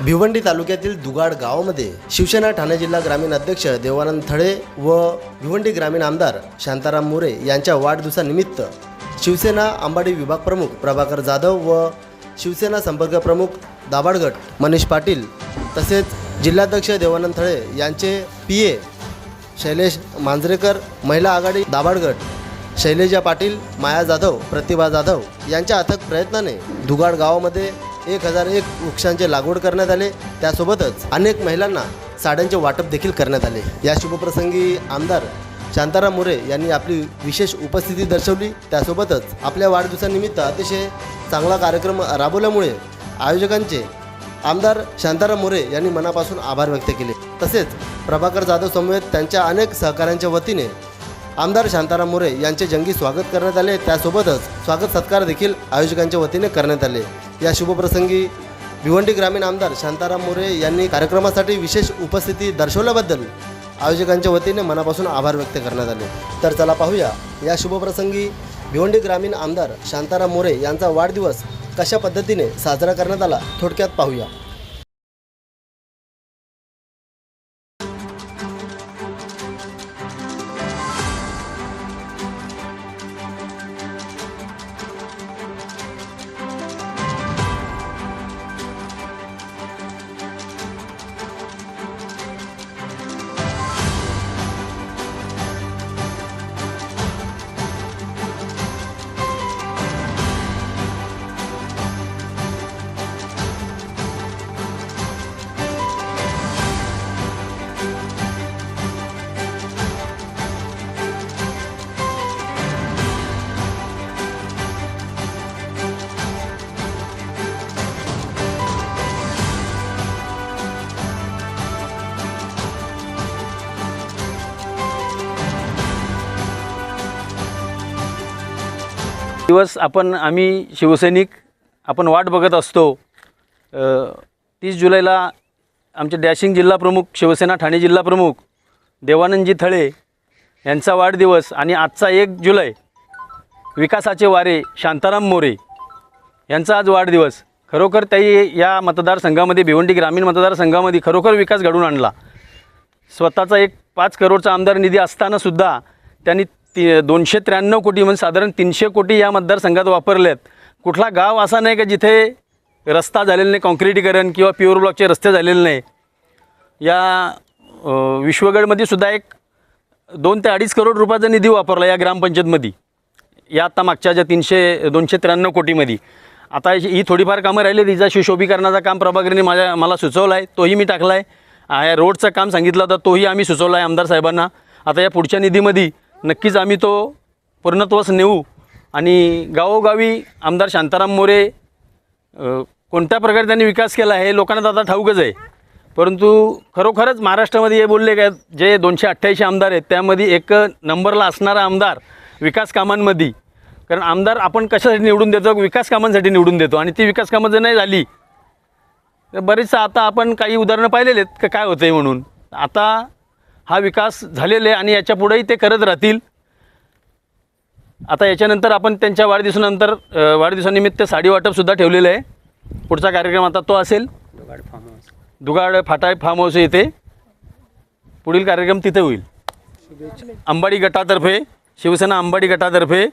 भिवंडी तालुक्यातील दुगाड गावामध्ये शिवसेना ठाणे जिल्हा ग्रामीण अध्यक्ष देवानंद थळे व भिवंडी ग्रामीण आमदार शांताराम मोरे यांच्या वाढदिवसानिमित्त शिवसेना आंबाडी विभाग प्रमुख प्रभाकर जाधव व शिवसेना संपर्क प्रमुख दाभाडगट मनीष पाटील तसेच जिल्हाध्यक्ष देवानंद थळे यांचे पी ए शैलेश मांजरेकर महिला आघाडी दाभाडगट शैलेजा पाटील माया जाधव प्रतिभा जाधव यांच्या अथक प्रयत्नाने दुगाड गावामध्ये एक हजार एक वृक्षांचे लागवड करण्यात आले. त्यासोबतच अनेक महिलांना साड्यांचे वाटप देखील करण्यात आले. या शुभप्रसंगी आमदार शांताराम मोरे यांनी आपली विशेष उपस्थिती दर्शवली. त्यासोबतच आपल्या वाढदिवसानिमित्त अतिशय चांगला कार्यक्रम राबवल्यामुळे आयोजकांचे आमदार शांताराम मोरे यांनी मनापासून आभार व्यक्त केले. तसेच प्रभाकर जाधव समवेत त्यांच्या अनेक सहकाऱ्यांच्या वतीने आमदार शांताराम मोरे यांचे जंगी स्वागत करण्यात आले. त्यासोबतच स्वागत सत्कार देखील आयोजकांच्या वतीने करण्यात आले. या शुभप्रसंगी भिवंडी ग्रामीण आमदार शांताराम मोरे यांनी कार्यक्रमासाठी विशेष उपस्थिती दर्शवल्याबद्दल आयोजकांच्या वतीने मनापासून आभार व्यक्त करण्यात आले. तर चला पाहूया या शुभप्रसंगी भिवंडी ग्रामीण आमदार शांताराम मोरे यांचा वाढदिवस कशा पद्धतीने साजरा करण्यात आला थोडक्यात पाहूया. दिवस आपण आम्ही शिवसैनिक आपण वाट बघत असतो. तीस जुलैला आमचे डॅशिंग जिल्हाप्रमुख शिवसेना ठाणे जिल्हा प्रमुख देवानंदजी थळे यांचा वाढदिवस आणि आजचा एक जुलै विकासाचे वारे शांताराम मोरे यांचा आज वाढदिवस. खरोखर त्याही या मतदारसंघामध्ये भिवंडी ग्रामीण मतदारसंघामध्ये खरोखर विकास घडवून आणला. स्वतःचा एक पाच करोडचा आमदार निधी असतानासुद्धा त्यांनी ती दोनशे त्र्याण्णव कोटी म्हणजे साधारण तीनशे कोटी या मतदारसंघात वापरले आहेत कुठला गाव असा नाही का जिथे रस्ता झालेला नाही कॉन्क्रिटीकरण किंवा प्युअर ब्लॉकचे रस्ते झालेले नाही. या विश्वगडमध्ये सुद्धा एक दोन ते अडीच करोड रुपयाचा निधी वापरला या ग्रामपंचायतमध्ये. या आत्ता मागच्या ज्या तीनशे दोनशे त्र्याण्णव कोटीमध्ये. आता ही थोडीफार कामं राहिली तिचा सुशोभीकरणाचा काम प्रभाकरने माझ्या मला सुचवला आहे तोही मी टाकला आहे या रोडचं काम सांगितलं होतं तोही आम्ही सुचवला आहे आमदार साहेबांना. आता या पुढच्या निधीमध्ये नक्कीच आम्ही तो पूर्णत्वास नेऊ. आणि गावोगावी आमदार शांताराम मोरे कोणत्या प्रकारे त्यांनी विकास केला हे लोकांना आता ठाऊकच आहे. परंतु खरोखरच महाराष्ट्रामध्ये हे बोलले काय जे दोनशे अठ्ठ्याऐंशी आमदार आहेत त्यामध्ये एक नंबरला असणारा आमदार विकास कामांमध्ये कारण आमदार आपण कशासाठी निवडून देतो? विकास कामांसाठी निवडून देतो. आणि ती विकास कामं जर नाही झाली तर बरेचसं आता आपण काही उदाहरणं पाहिलेले आहेत. का काय होतं आहे म्हणून? आता हा विकास झालेला आहे आणि याच्या पुढेही ते करत राहतील. आता याच्यानंतर आपण त्यांच्या वाढदिवसानंतर वाढदिवसानिमित्त साडी वाटपसुद्धा ठेवलेलं आहे. पुढचा कार्यक्रम आता तो असेल. दुगाड फाटा फार्म हाऊस येथे. पुढील कार्यक्रम तिथे होईल. अंबाडी गटातर्फे शिवसेना अंबाडी गटातर्फे.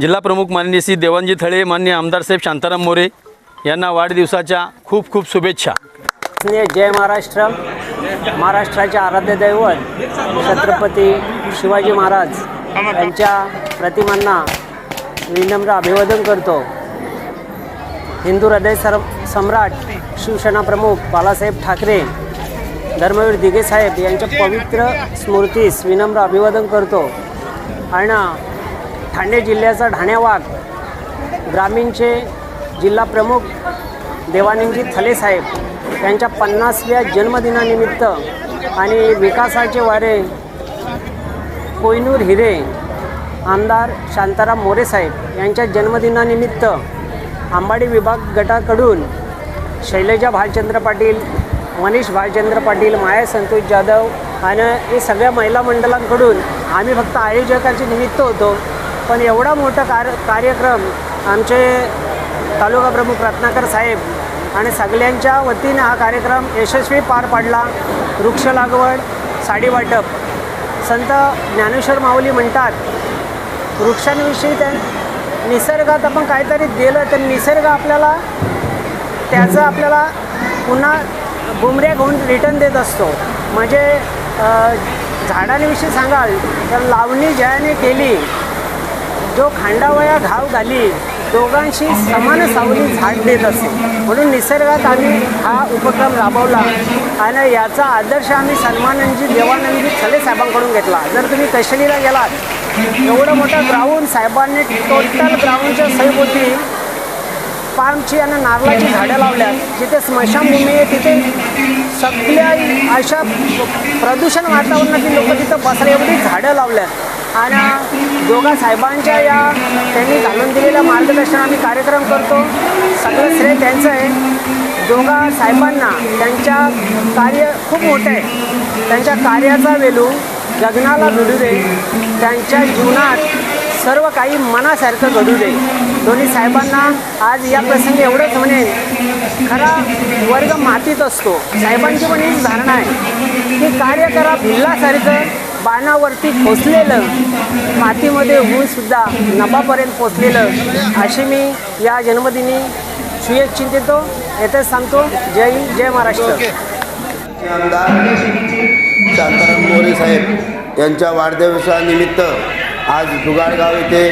जिल्हा प्रमुख माननीय श्री देवानजी थळे माननीय आमदार साहेब शांताराम मोरे यांना वाढदिवसाच्या खूप खूप शुभेच्छा. स्नेह जय महाराष्ट्र. महाराष्ट्राचे आराध्य दैवत छत्रपती शिवाजी महाराज यांच्या प्रतिमांना विनम्र अभिवादन करतो. हिंदू हृदय सर सम्राट शिवसेना प्रमुख बालासाहेब ठाकरे धर्मवीर दिघे साहेब यांच्या पवित्र स्मृतीस विनम्र अभिवादन करतो. आणि ठाणे जिल्ह्याचा ढाण्यावाग ग्रामीणचे जिल्हा प्रमुख देवानंदजी थलेसाहेब यांच्या पन्नासव्या जन्मदिनानिमित्त आणि विकासाचे वारे कोयनूर हिरे आमदार शांताराम मोरे साहेब यांच्या जन्मदिनानिमित्त अंबाडी विभाग गटाकडून शैलजा भालचंद्र पाटील मनीष भालचंद्र पाटील माया संतोष जाधव आणि हे सगळ्या महिला मंडळांकडून आम्ही फक्त आयोजकाचे निमित्त होतो. पण एवढा मोठा कार्य कार्यक्रम आमचे तालुका प्रमुख रत्नाकर साहेब आणि सगळ्यांच्या वतीनं हा कार्यक्रम यशस्वी पार पाडला. वृक्ष लागवड साडी वाटप. संत ज्ञानेश्वर माऊली म्हणतात वृक्षांविषयी त्या निसर्गात आपण काहीतरी दिलं तर निसर्ग आपल्याला त्याचं आपल्याला पुन्हा बुमऱ्या घेऊन रिटर्न देत असतो. म्हणजे झाडांविषयी सांगाल तर लावणी ज्याने केली जो खांडावया घाव घाली दोघांशी समान सावली झाड देत असते म्हणून निसर्गात आम्ही हा उपक्रम राबवला आणि याचा आदर्श आम्ही सन्मानंजी देवानंदजी खले साहेबांकडून घेतला. जर तुम्ही कैशलीला गेलात एवढं मोठं ग्राउंड साहेबांनी टोटल ग्राउंडच्या सहीभोवती पामची आणि नारळाची झाडं लावल्यात. जिथे स्मशानभूमी आहे तिथे सगळ्या अशा प्रदूषण वातावरणातील लोक तिथं बसले एवढी झाडं लावल्यात. आणि दोघा साहेबांच्या या त्यांनी घालून दिलेल्या मार्गदर्शन आम्ही कार्यक्रम करतो. सगळं श्रेय त्यांचं आहे. दोघा साहेबांना त्यांच्या कार्य खूप मोठं आहे. त्यांच्या कार्याचा वेलू जगनाला घडू दे. त्यांच्या जीवनात सर्व काही मनासारखं घडू दे. दोन्ही साहेबांना आज या प्रसंगी एवढंच म्हणेन. खरा वर्ग मातीत असतो. साहेबांची पण हीच धारणा आहे. की कार्य करा भिल्लासारखं बाणावरती पोचलेलं मातीमध्ये होऊन सुद्धा नभापर्यंत पोचलेलं अशी मी या जन्मदिनी सुयेच चिंतितो. येथेच सांगतो जय हिंद जय महाराष्ट्र. आमदार शांताराम मोरे साहेब यांच्या वाढदिवसानिमित्त आज दुगाडगाव येथे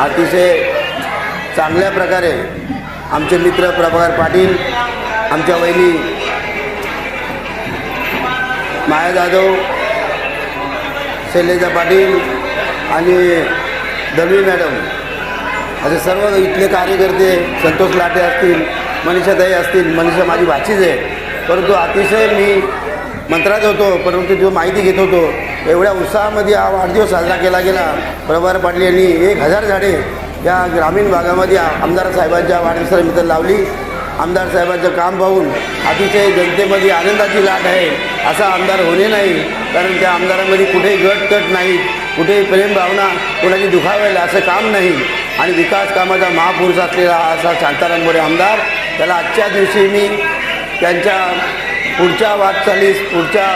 अतिशय चांगल्या प्रकारे आमचे मित्र प्रभाकर पाटील आमच्या वहिनी माया जाधव शैलेजा पाटील आणि दलवी मॅडम. असे सर्व इथले कार्यकर्ते संतोष लाटे असतील मनीषाताई असतील मनीषा माझी भाचीच आहे परंतु अतिशय मी मंत्रात होतो परंतु जो माहिती घेत होतो एवढ्या उत्साहामध्ये हा वाढदिवस साजरा केला गेला. प्रभार पाटील यांनी एक हजार झाडे या ग्रामीण भागामध्ये आमदार साहेबांच्या वाढदिवसानिमित्त लावली. आमदार साहेबांचं काम पाहून अतिशय जनतेमध्ये आनंदाची लाट आहे असा आमदार होणे नाही कारण त्या आमदारांमध्ये कुठेही गट तट नाहीत कुठेही प्रेमभावना कुणाची कोणाची दुखावेल असं काम नाही. आणि विकास कामाचा महापुरुष असलेला असा शांताराम मोरे आमदार त्याला आजच्या दिवशी मी त्यांच्या पुढच्या वाटचालीस पुढच्या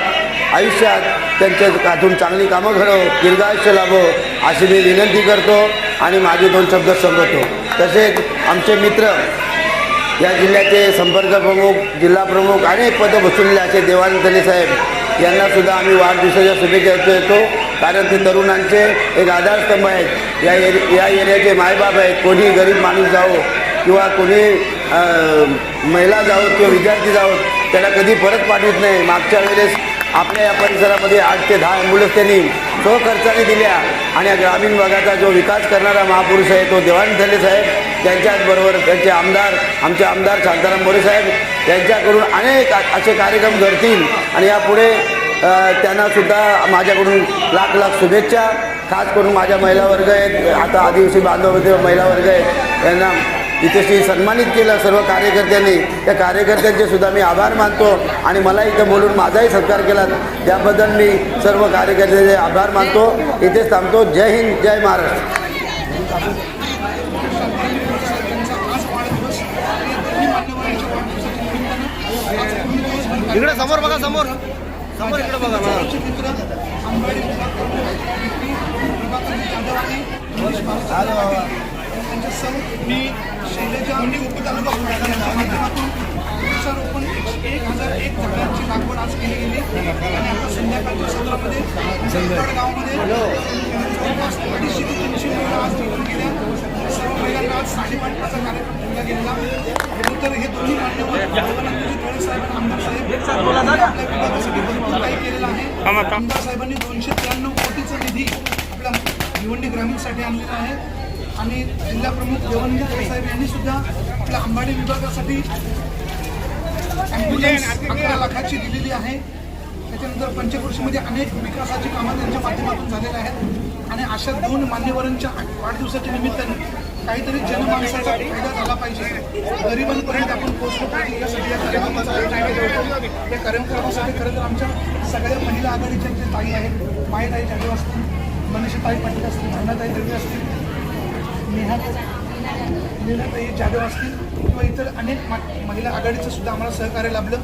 आयुष्यात त्यांच्या हातून चांगली कामं घडव दीर्घायुष्य लाभो अशी मी विनंती करतो. आणि माझे दोन शब्द समजतो. तसेच आमचे मित्र या जिल्ह्याचे संपर्क प्रमुख जिल्हा प्रमुख अनेक पदं बसवलेले असे देवानंद साहेब यांनासुद्धा आम्ही वाढदिवसाच्या शुभेच्छा देतो येतो. कारण ते तरुणांचे एक आधारस्तंभ आहेत. या एरि या एरियाचे मायबाप आहेत. कोणी गरीब माणूस जावो किंवा कोणी महिला जावो किंवा विद्यार्थी जावो त्याला कधी परत पाठवत नाही. मागच्या वेळेस आपल्या या परिसरामध्ये आठ ते दहा ॲम्ब्युलन्स त्यांनी स्वखर्चाने दिल्या. आणि या ग्रामीण भागाचा जो विकास करणारा महापुरुष आहे तो देवानंद साहेब. त्यांच्याचबरोबर त्यांचे आमदार आमचे आमदार शांताराम मोरे साहेब यांच्याकडून अनेक असे कार्यक्रम घडतील. आणि यापुढे त्यांनासुद्धा माझ्याकडून लाख लाख शुभेच्छा. खास करून माझ्या महिला वर्ग आहेत. आता आदिवासी बांधव महिला वर्ग आहेत. त्यांना इथे सन्मानित केलं सर्व कार्यकर्त्यांनी. त्या कार्यकर्त्यांचे सुद्धा मी आभार मानतो आणि मला इथं बोलून माझाही सत्कार केला. त्याबद्दल मी सर्व कार्यकर्त्यांचे आभार मानतो. इथेच थांबतो. जय हिंद जय महाराष्ट्र. इकडे समोर बघा समोर. समोर इकडे बघा त्यांच्या ना मी शैलेजा आणि उपतालुका बुलढाणा माध्यमातून वृक्षारोपण एक एक हजार एक झाडांची लागवड आज केली गेली. आणि आता संध्याकाळच्या सत्रामध्ये संकट गावामध्ये जवळपास अडीचशे ते तीनशे महिला आज निघून गेल्या सर्व महिलांना आज साडेपाठचा कार्यक्रम ठेवला गेलेला तर हे दोन्ही मान्यवर देवानंदजी तळे साहेब आमदार साहेब आपल्या विभागासाठी भरपूर काही केलेलं आहे. आमदार साहेबांनी दोनशे त्र्याण्णव कोटीचा निधी आपल्या भिवंडी ग्रामीणसाठी आणलेला आहे. आणि जिल्हाप्रमुख प्रमुख साहेब यांनी सुद्धा आपल्या अंबाडी विभागासाठी ॲम्ब्युलन्स अकरा लाखाची दिलेली आहे. त्याच्यानंतर पंचकृषीमध्ये अनेक विकासाची कामं त्यांच्या माध्यमातून झालेली आहेत. आणि अशा दोन मान्यवरांच्या वाढदिवसाच्या निमित्ताने काहीतरी जनमानसाचा फायदा झाला पाहिजे. गरिबांपर्यंत आपण पोहोचलो पाहिजे. यासाठी या कार्यक्रमाचं आयोजन या कार्यक्रमासाठी खरं तर आमच्या सगळ्या महिला आघाडीच्या जे ताई आहेत मायताई जाधव असतील मनीषाताई पाटील असतील भावनाताई दळवे असतील नेहा लीलाताई जाधव असतील किंवा इतर अनेक मा- महिला आघाडीचं सुद्धा आम्हाला सहकार्य लाभलं.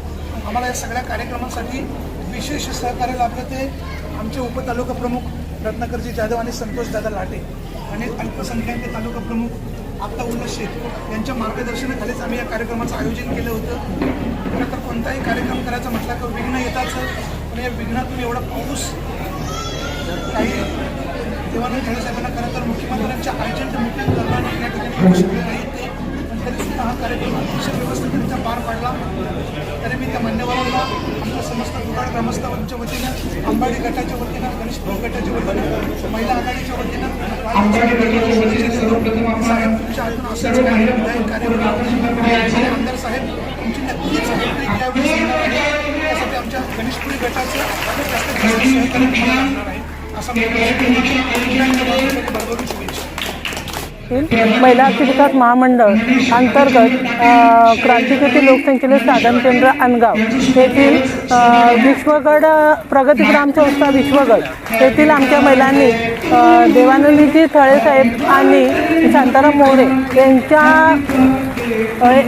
आम्हाला या सगळ्या कार्यक्रमासाठी विशेष सहकार्य लाभलं ते आमचे उपतालुका प्रमुख रत्नाकरजी जाधव आणि संतोष दादा लाटे आणि अल्पसंख्याक तालुका प्रमुख आत्ता उल्हास शेख. यांच्या मार्गदर्शनाखालीच आम्ही या कार्यक्रमाचं आयोजन केलं होतं. खरं तर कोणताही कार्यक्रम करायचा म्हटला तर विघ्न येताच. पण या विघ्नातून एवढा पाऊस काही देवानंद खेळे साहेबांना. खरं तर मुख्यमंत्र्यांच्या अर्जंट मीटिंग दरम्यान या ठिकाणी येऊ शकले नाही ते. पण तरी सुद्धा हा कार्यक्रम अतिशय व्यवस्थितरित्या पार पाडला. तरी मी त्या मान्यवरांना आमच्या समस्त दुकान ग्रामस्थांच्या वतीनं अंबाडी गटाच्या वतीनं गणेशपूर गटाच्या वतीनं महिला आघाडीच्या वतीनं कार्यक्रम आमदार साहेब तुमची नक्कीच भेट यावेळी होणार आहे. त्यासाठी आमच्या गणेशपुरी गटाचं जास्त महिला विकास महामंडळ अंतर्गत क्रांतिकृती क्रांतिज्योती साधन केंद्र अनगाव येथील विश्वगड अ, प्रगतीग्राम विश्वगड येथील आमच्या महिलांनी देवानंदीजी थळेसाहेब आणि शांताराम मोरे यांच्या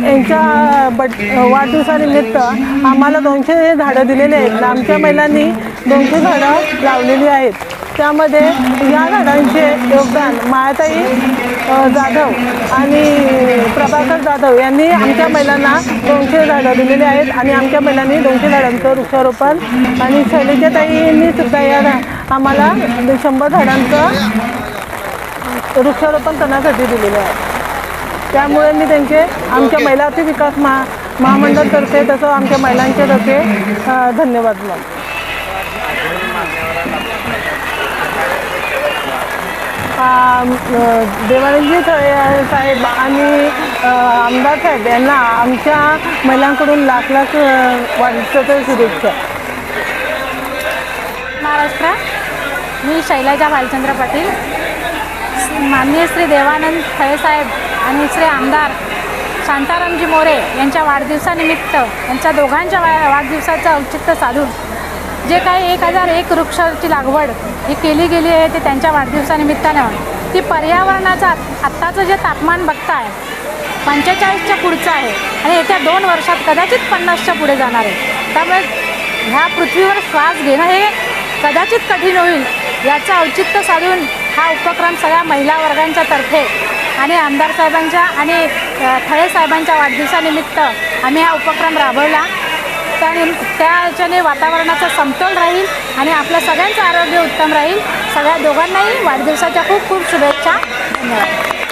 यांच्या बट वाढदिवसानिमित्त आम्हाला दोनशे झाडं दिलेली आहेत. आमच्या महिलांनी दोनशे झाडं लावलेली आहेत. त्यामध्ये या झाडांचे योगदान मायाताई जाधव आणि प्रभाकर जाधव यांनी आमच्या महिलांना दोनशे झाडं दिलेली आहेत आणि आमच्या महिलांनी दोनशे झाडांचं वृक्षारोपण आणि शैलजाताईंनी सुद्धा या आम्हाला शंभर झाडांचं वृक्षारोपण करण्यासाठी दिलेले आहे. त्यामुळे मी त्यांचे आमच्या महिला विकास महा महामंडळतर्फे तसं आमच्या महिलांच्या तर्फे धन्यवाद मानतो देवानंदजी थळे साहेब आणि आमदार साहेब यांना आमच्या महिलांकडून लाख लाख वाटतो शुभेच्छा. महाराष्ट्र मी शैलाजा भालचंद्र पाटील. माननीय श्री देवानंद खळेसाहेब आणि श्री आमदार शांतारामजी मोरे यांच्या वाढदिवसानिमित्त यांच्या दोघांच्या वा वाढदिवसाचं औचित्य साधून जे काही एक हजार एक वृक्षाची लागवड ही केली गेली आहे ते त्यांच्या वाढदिवसानिमित्तानं ती पर्यावरणाचं आत्ताचं जे तापमान बघताय पंचेचाळीसच्या पुढचं आहे आणि येत्या दोन वर्षात कदाचित पन्नासच्या पुढे जाणार आहे. त्यामुळे ह्या पृथ्वीवर श्वास घेणं हे कदाचित कठीण होईल याचं औचित्य साधून हा उपक्रम सगळ्या महिला वर्गांच्या तर्फे आणि आमदार साहेबांच्या आणि अ, थळे साहेबांच्या वाढदिवसानिमित्त आम्ही हा उपक्रम राबवला. त्या त्याच्याने वातावरणाचा समतोल राहील आणि आपलं सगळ्यांचं आरोग्य उत्तम राहील. सगळ्या दोघांनाही वाढदिवसाच्या खूप खूप शुभेच्छा. धन्यवाद.